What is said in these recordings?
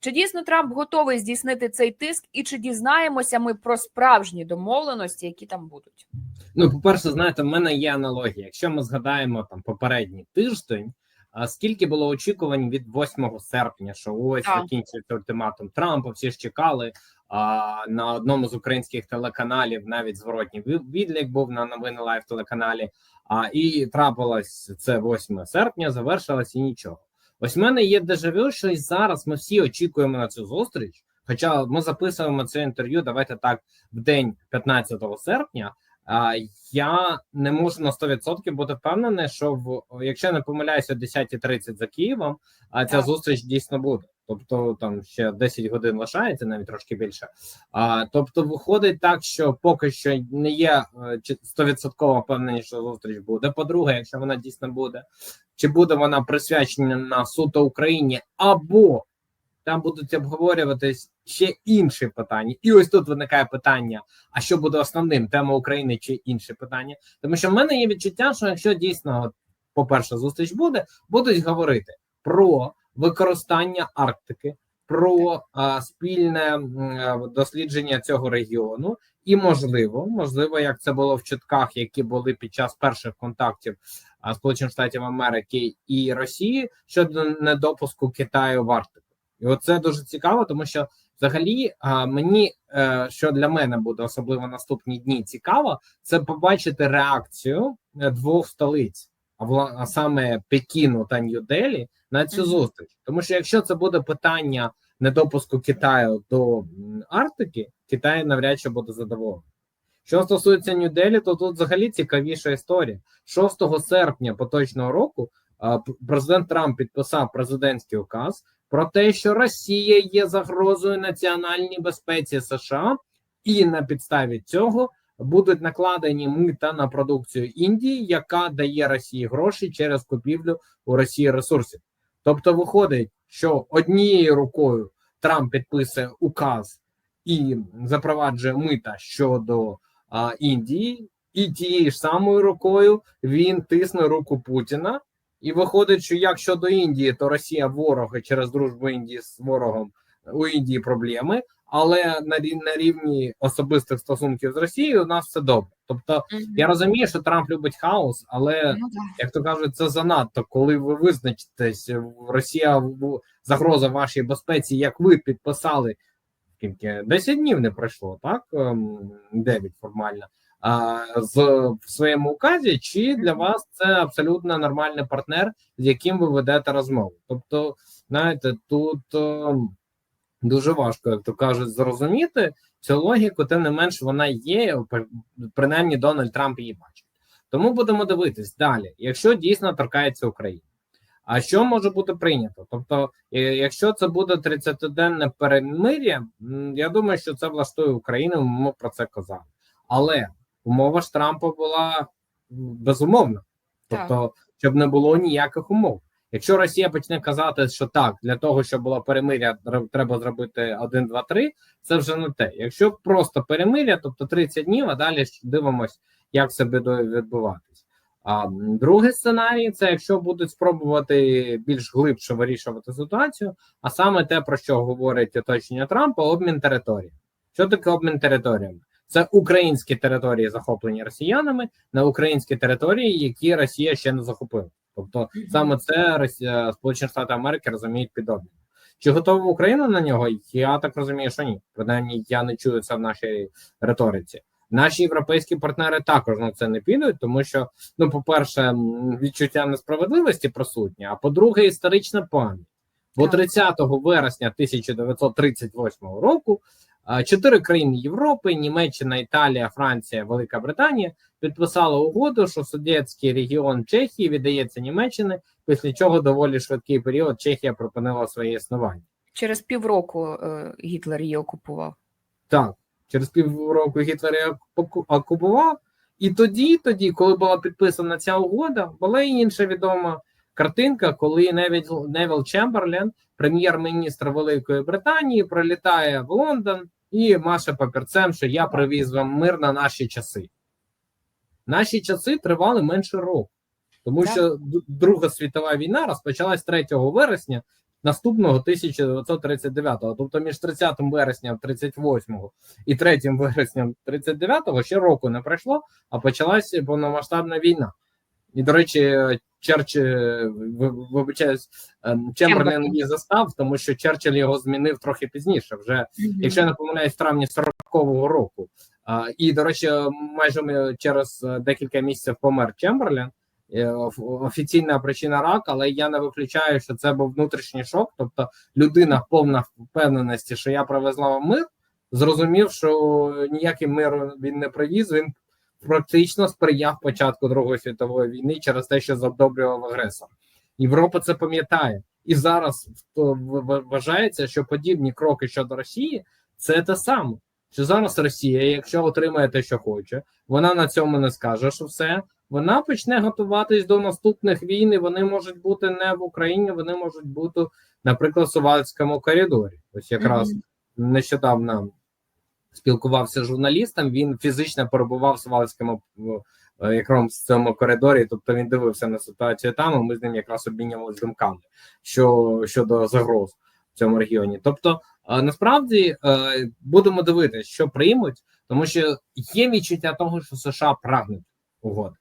Чи дійсно Трамп готовий здійснити цей тиск, і чи дізнаємося ми про справжні домовленості, які там будуть? Ну, по-перше, знаєте, в мене є аналогія. Якщо ми згадаємо там попередній тиждень, а скільки було очікувань від 8 серпня, що ось закінчиться ультиматум Трампа, всі ж чекали. А на одному з українських телеканалів навіть зворотній ві- відлік був на новини лайв телеканалі. А і трапилось це 8 серпня, завершилось і нічого. Ось в мене є дежавю, що і зараз ми всі очікуємо на цю зустріч. Хоча ми записуємо це інтерв'ю, давайте так, в день 15 серпня. А я не можу на 100% бути впевнений, що в якщо я не помиляюся, о 10.30 за Києвом, а ця Так. зустріч дійсно буде. Тобто там ще 10 годин лишається, навіть трошки більше. А тобто, виходить так, що поки що не є е, чи- 100% впевнені, що зустріч буде. По-друге, якщо вона дійсно буде, чи буде вона присвячена на суто Україні, або там будуть обговорюватись ще інші питання, і ось тут виникає питання: а що буде основним тема України чи інше питання? Тому що в мене є відчуття, що якщо дійсно, от, по-перше, зустріч буде, будуть говорити про використання Арктики, про а, спільне е, дослідження цього регіону, і можливо, можливо, як це було в чутках, які були під час перших контактів Сполучених Штатів Америки і Росії щодо недопуску Китаю в Арктику. І оце дуже цікаво, тому що взагалі а, мені е, що для мене буде особливо наступні дні цікаво, це побачити реакцію е, двох столиць, а саме Пекіну та Нью-Делі на цю зустріч. Тому що якщо це буде питання недопуску Китаю до Арктики, Китай навряд чи буде задоволений. Що стосується Нью-Делі, то тут взагалі цікавіша історія. 6 серпня поточного року президент Трамп підписав президентський указ про те, що Росія є загрозою національній безпеці США, і на підставі цього будуть накладені мита на продукцію Індії, яка дає Росії гроші через купівлю у Росії ресурсів. Тобто, виходить, що однією рукою Трамп підписує указ і запроваджує мита щодо а, Індії, і тією ж самою рукою він тисне руку Путіна. І виходить, що як щодо Індії, то Росія ворог і через дружбу Індії з ворогом у Індії проблеми, але на на рівні особистих стосунків з Росією у нас все добре. Тобто я розумію, що Трамп любить хаос, але Ну, так. як то кажуть, це занадто, коли ви визначитесь, Росія загроза вашій безпеці, як ви підписали скільки 10 днів не пройшло, так Ем, 9 формально. А з в своєму указі, чи для вас це абсолютно нормальний партнер, з яким ви ведете розмову? Тобто, знаєте, тут ем, дуже важко, як то кажуть, зрозуміти цю логіку, тим не менш вона є, при- принаймні Дональд Трамп її бачить. Тому будемо дивитись далі, якщо дійсно торкається України. А що може бути прийнято? Тобто, е, якщо це буде 30-денне перемир'я, я думаю, що це влаштує Україну. Ми про це казали. Але умова ж Трампа була безумовна, тобто, щоб не було ніяких умов. Якщо Росія почне казати, що так, для того, щоб було перемир'я, тр- треба зробити 1, 2, 3, це вже не те. Якщо просто перемир'я, тобто 30 днів, а далі дивимось, як це буде відбуватись. А другий сценарій це якщо будуть спробувати більш глибше вирішувати ситуацію, а саме те, про що говорить оточення Трампа, обмін території. Що таке обмін територіями? Це українські території, захоплені росіянами, на українські території, які Росія ще не захопила. Тобто саме це Росія, Сполучені Штати Америки розуміють під обмін. Чи готова Україна на нього? Я так розумію, що ні. Принаймні, я не чую це в нашій риториці. Наші європейські партнери також на це не підуть, тому що, ну, по-перше, відчуття несправедливості присутнє, а по-друге, історична пам'ять. Бо Так. 30 вересня 1938 року чотири країни Європи: Німеччина, Італія, Франція, Велика Британія підписали угоду, що судетський регіон Чехії віддається Німеччині, після чого доволі швидкий період Чехія припинила своє існування. Через півроку е, Гітлер її окупував. Так, через півроку Гітлер її окупував, і тоді, тоді, коли була підписана ця угода, була і інша відома картинка, коли Невіл, Невіл Чемберлен, прем'єр-міністр Великої Британії, прилітає в Лондон і маше папірцем, що я привіз вам мир на наші часи. Наші часи тривали менше року, тому Так. що Друга світова війна розпочалась 3 вересня наступного 1939-го. Тобто між 30 вересня 38-го і 3 вересня 39-го ще року не пройшло, а почалася повномасштабна війна. І, до речі, Черчилль, ви- вибачаюсь, ем, Чемберлен її застав, тому що Черчилль його змінив трохи пізніше, вже якщо я не помиляюсь, в травні 40-го року. І, до речі, майже через е, декілька місяців помер Чемберлен. Е, Офіційна причина рак, але я не виключаю, що це був внутрішній шок. Тобто людина повна впевненості, що я привезла вам мир, зрозумів, що ніякий мир він не привіз. Він практично сприяв початку Другої світової війни через те, що задобрював агресор. Європа це пам'ятає, і зараз вважається, що подібні кроки щодо Росії це те саме. Що зараз Росія, якщо отримає те, що хоче, вона на цьому не скаже, що все. Вона почне готуватись до наступних війн. і Вони можуть бути не в Україні, вони можуть бути, наприклад, в Сувальському коридорі. Ось якраз нещодавно спілкувався з журналістом. Він фізично перебував в Сувальському е, якраз цьому коридорі. Тобто він дивився на ситуацію там. і Ми з ним якраз обмінювалися думками що щодо загроз в цьому регіоні. Тобто, е, насправді е, будемо дивитися, що приймуть, тому що є відчуття того, що США прагнуть угоди,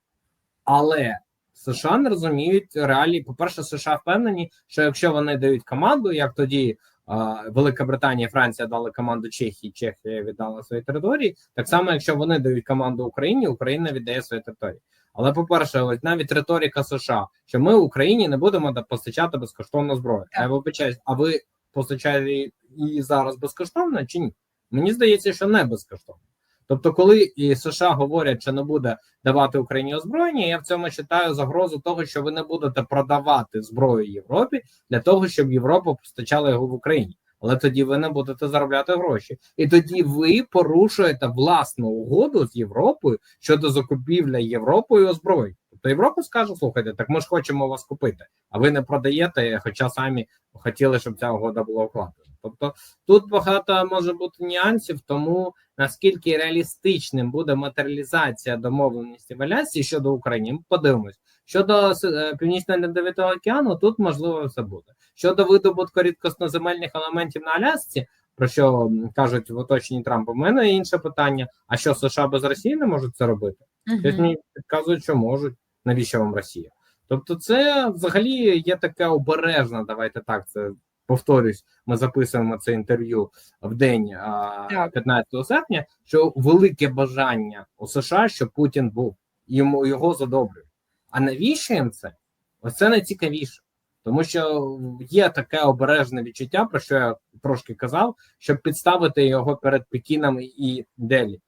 але США не розуміють реалії. По перше, США впевнені, що якщо вони дають команду, як тоді. е, Велика Британія і Франція дали команду Чехії, Чехія віддала свої території. Так само, якщо вони дають команду Україні, Україна віддає свої території. Але по-перше, ось навіть риторика США, що ми Україні не будемо постачати безкоштовну зброю. Так. Я вибачаюсь, а ви постачаєте її зараз безкоштовно чи ні? Мені здається, що не безкоштовно. Тобто, коли і США говорять, що не буде давати Україні озброєння, я в цьому вважаю загрозу того, що ви не будете продавати зброю Європі для того, щоб Європа постачала його в Україні. Але тоді ви не будете заробляти гроші, і тоді ви порушуєте власну угоду з Європою щодо закупівля Європою озброєнь. Тобто Європа скаже: слухайте, так ми ж хочемо вас купити, а ви не продаєте, хоча самі хотіли, щоб ця угода була укладена. Тобто тут багато може бути нюансів, тому наскільки реалістичним буде матеріалізація домовленості в Алясці щодо України, ми подивимось. Щодо е, північно-льодовитого океану, тут можливо все буде. Щодо видобутку рідкосноземельних елементів на Алясці, про що кажуть в оточенні Трампа, в мене інше питання: а що США без Росії не можуть це робити? Хтось Мгм. мені підказують, що можуть. Навіщо вам Росія? Тобто, це взагалі є таке обережна. Давайте так це повторюсь. Ми записуємо це інтерв'ю в день а, 15 серпня. Що велике бажання у США, щоб Путін був йому його задобрюють. А навіщо їм це? Ось це найцікавіше. Тому що є таке обережне відчуття, про що я трошки казав, щоб підставити його перед Пекіном і Делі.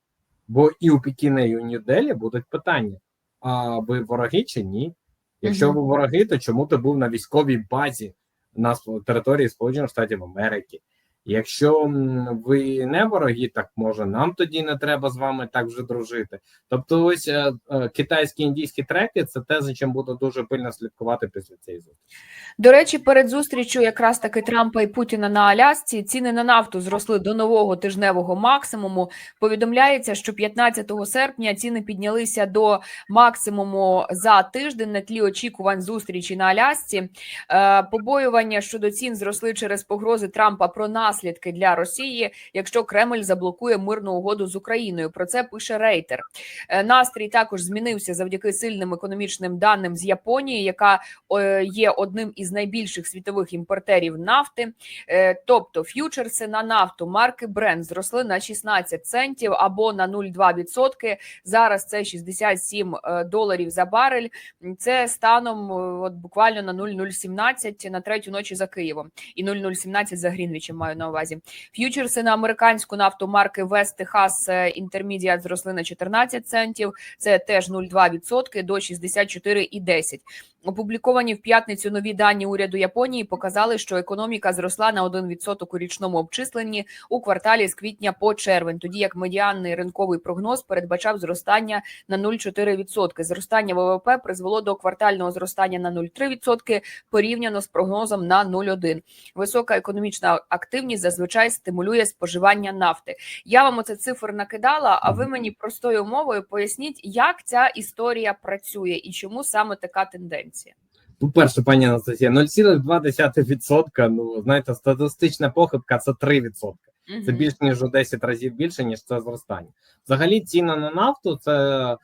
Бо і у Пекіна, і у Нью-Делі будуть питання: а ви вороги чи ні? Якщо ви вороги, то чому ти був на військовій базі на території Сполучених Штатів Америки? Якщо ви не вороги, так може нам тоді не треба з вами так вже дружити. Тобто, ось е, е, китайські індійські треки це те, за чим буду дуже пильно слідкувати після цієї зустрічі. До речі, перед зустрічю якраз таки Трампа і Путіна на Алясці ціни на нафту зросли до нового тижневого максимуму. Повідомляється, що 15 серпня ціни піднялися до максимуму за тиждень на тлі очікувань зустрічі на Алясці. Е, Побоювання щодо цін зросли через погрози Трампа про наслідки для Росії, якщо Кремль заблокує мирну угоду з Україною. Про це пише Рейтер. Е, Настрій також змінився завдяки сильним економічним даним з Японії, яка є одним із найбільших світових імпортерів нафти. Е, Тобто ф'ючерси на нафту марки Brent зросли на 16 центів або на 0,2%. Зараз це 67 е, доларів за барель. Це станом от буквально на 0,017 на третю ночі за Києвом і 0,017 за Грінвічем маю на увазі. Ф'ючерси на американську нафту марки West Texas Intermediate зросли на 14 центів. Це теж 0,2% до 64,10. Опубліковані в п'ятницю нові дані уряду Японії показали, що економіка зросла на 1% у річному обчисленні у кварталі з квітня по червень, тоді як медіанний ринковий прогноз передбачав зростання на 0,4%. Зростання ВВП призвело до квартального зростання на 0,3% порівняно з прогнозом на 0,1%. Висока економічна активність зазвичай стимулює споживання нафти. Я вам оце цифр накидала, а ви мені простою мовою поясніть, як ця історія працює і чому саме така тенденція. По-перше, пані Анастасія, 0,2%, ну знаєте, статистична похибка це 3%. Це більш ніж у 10 разів більше, ніж це зростання. Взагалі, ціна на нафту це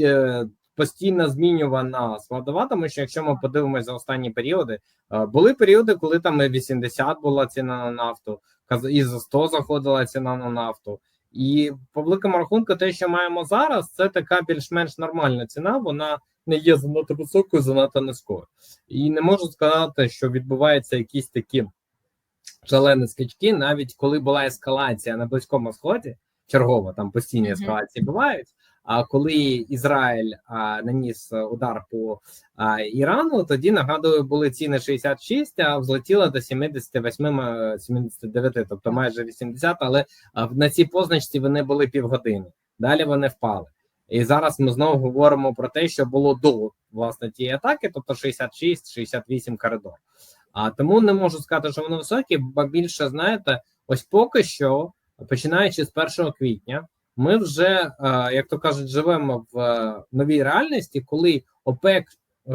е, постійно змінювана складова, тому що якщо ми подивимося за останні періоди, е, були періоди, коли там і 80 була ціна на нафту, і за 100 заходила ціна на нафту. І по великому рахунку, те, що маємо зараз, це така більш-менш нормальна ціна. Вона не є занадто високою, занадто низькою. І не можу сказати, що відбуваються якісь такі шалені скачки, навіть коли була ескалація на близькому сході, чергова там постійні ескалації бувають. А коли Ізраїль а, наніс удар по а, Ірану, тоді нагадую, були ціни 66, а взлетіло до 78, е, 79, тобто майже 80, але на цій позначці вони були півгодини. Далі вони впали. І зараз ми знову говоримо про те, що було до власне тієї атаки, тобто 66-68 коридор. А тому не можу сказати, що вони високі, бо більше знаєте, ось поки що, починаючи з 1 квітня, ми вже, е, як то кажуть, живемо в е, новій реальності, коли ОПЕК, е,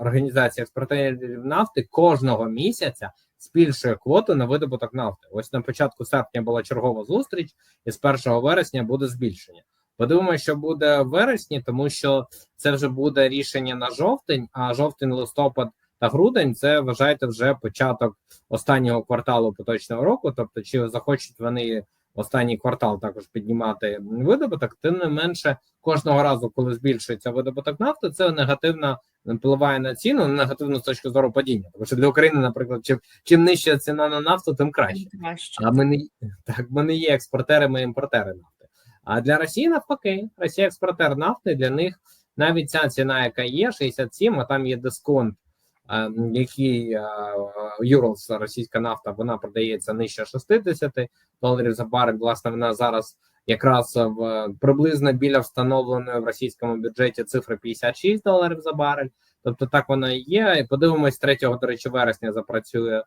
організація експортерів нафти, кожного місяця збільшує квоту на видобуток нафти. Ось на початку серпня була чергова зустріч, і з 1 вересня буде збільшення. Подивимося, що буде в вересні, тому що це вже буде рішення на жовтень, а жовтень, листопад та грудень це вважайте вже початок останнього кварталу поточного року. Тобто, чи захочуть вони останній квартал також піднімати видобуток, тим не менше кожного разу, коли збільшується видобуток нафти, це негативно впливає на ціну, негативно з точки зору падіння. Тому що для України, наприклад, чим чим нижча ціна на нафту, тим краще. А ми не так, ми не є експортерами і імпортери нафти. А для Росії навпаки, Росія експортер нафти. Для них навіть ця ціна, яка є, 67, а там є дисконт, який Юрлс, російська нафта, вона продається нижче 60 доларів за барель. Власне, вона зараз якраз в приблизно біля встановленої в російському бюджеті цифри 56 доларів за барель. Тобто так вона і є. І подивимось, 3, до речі, вересня запрацює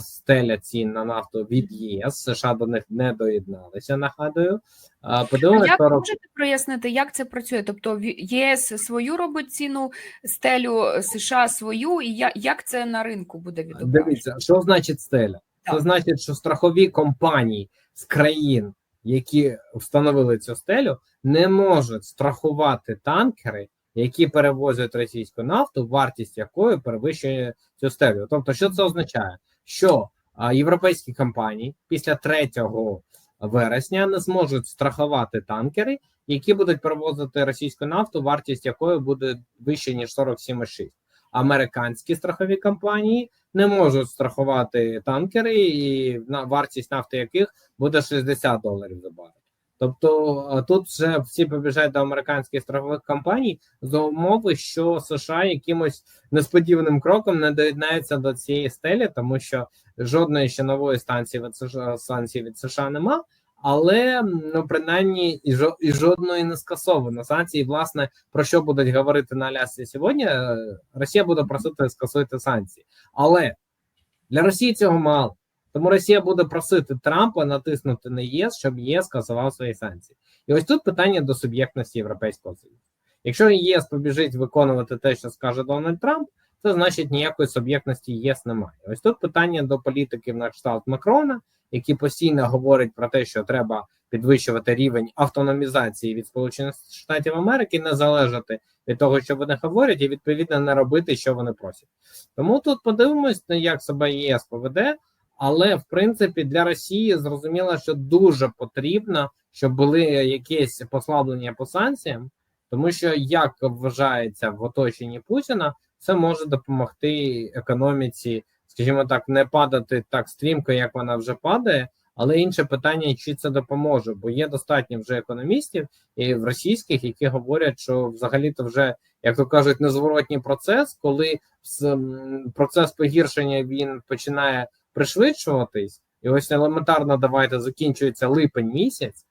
стеля цін на нафту від ЄС. США до них не доєдналися. Нагадую. А, А як 40... можете прояснити, як це працює? Тобто ЄС свою робить ціну стелю, США свою, і як це на ринку буде відображено? Дивіться, що значить стеля? Це значить, що страхові компанії з країн, які встановили цю стелю, не можуть страхувати танкери, які перевозять російську нафту, вартість якої перевищує цю стелю. Тобто, що це означає? Що а, європейські компанії після 3 вересня не зможуть страхувати танкери, які будуть перевозити російську нафту, вартість якої буде вище ніж 47,6. Американські страхові компанії не можуть страхувати танкери, і на вартість нафти яких буде 60 доларів за барель. Тобто тут вже всі побіжать до американських страхових компаній за умови, що США якимось несподіваним кроком не доєднається до цієї стелі, тому що жодної ще нової станції від США станції від США нема. Але ну принаймні і жо і жодної не скасовано санкції. Власне про що будуть говорити на Алясці сьогодні? Е, Росія буде просити скасуйте санкції, але для Росії цього мало. Тому Росія буде просити Трампа натиснути на ЄС, щоб ЄС скасував свої санкції. І ось тут питання до суб'єктності Європейського Союзу. Якщо ЄС побіжить виконувати те, що скаже Дональд Трамп, це значить ніякої суб'єктності ЄС немає. Ось тут питання до політиків на кшталт Макрона, які постійно говорять про те, що треба підвищувати рівень автономізації від Сполучених Штатів Америки, не залежати від того, що вони говорять, і відповідно не робити, що вони просять. Тому тут подивимось, як себе ЄС поведе. Але в принципі для Росії зрозуміло, що дуже потрібно, щоб були якісь послаблення по санкціям, тому що як вважається в оточенні Путіна, це може допомогти економіці, скажімо так, не падати так стрімко, як вона вже падає. Але інше питання, чи це допоможе, бо є достатньо вже економістів і в російських, які говорять, що взагалі-то вже як то кажуть, незворотній процес, коли процес погіршення він починає пришвидшуватись, і ось елементарно давайте закінчується липень місяць.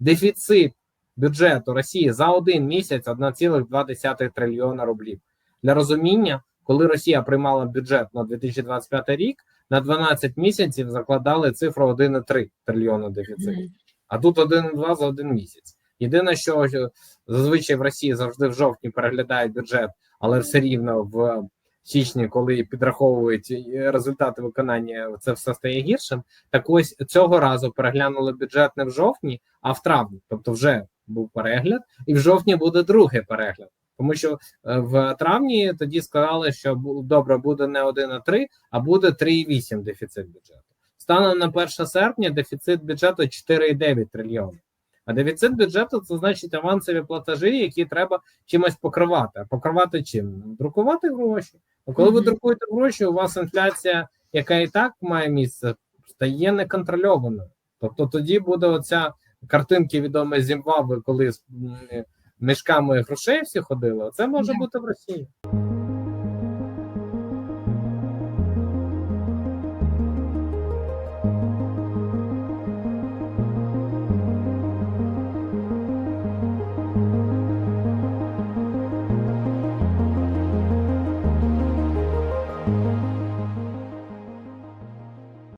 Дефіцит бюджету Росії за один місяць 1,2 трильйона рублів. Для розуміння, коли Росія приймала бюджет на 2025 рік, на 12 місяців закладали цифру 1,3 трильйона дефіциту, а тут 1,2 за один місяць. Єдине, що зазвичай в Росії завжди в жовтні переглядають бюджет, але все рівно в січні, коли підраховують е, результати виконання, це все стає гіршим. Так ось цього разу переглянули бюджет не в жовтні, а в травні. Тобто, вже був перегляд, і в жовтні буде другий перегляд. Тому що е, в травні тоді сказали, що добре буде не 1,3, а буде 3,8 дефіцит бюджету. Станом на 1 серпня дефіцит бюджету 4,9 трильйона. А дефіцит бюджету це значить авансові платежі, які треба чимось покривати. А покривати чим? Друкувати гроші. А коли ви друкуєте гроші, у вас інфляція, яка і так має місце, стає неконтрольованою. Тобто тоді буде оця картинки відома Зімбабве, коли мішками грошей всі ходили. Це може бути в Росії.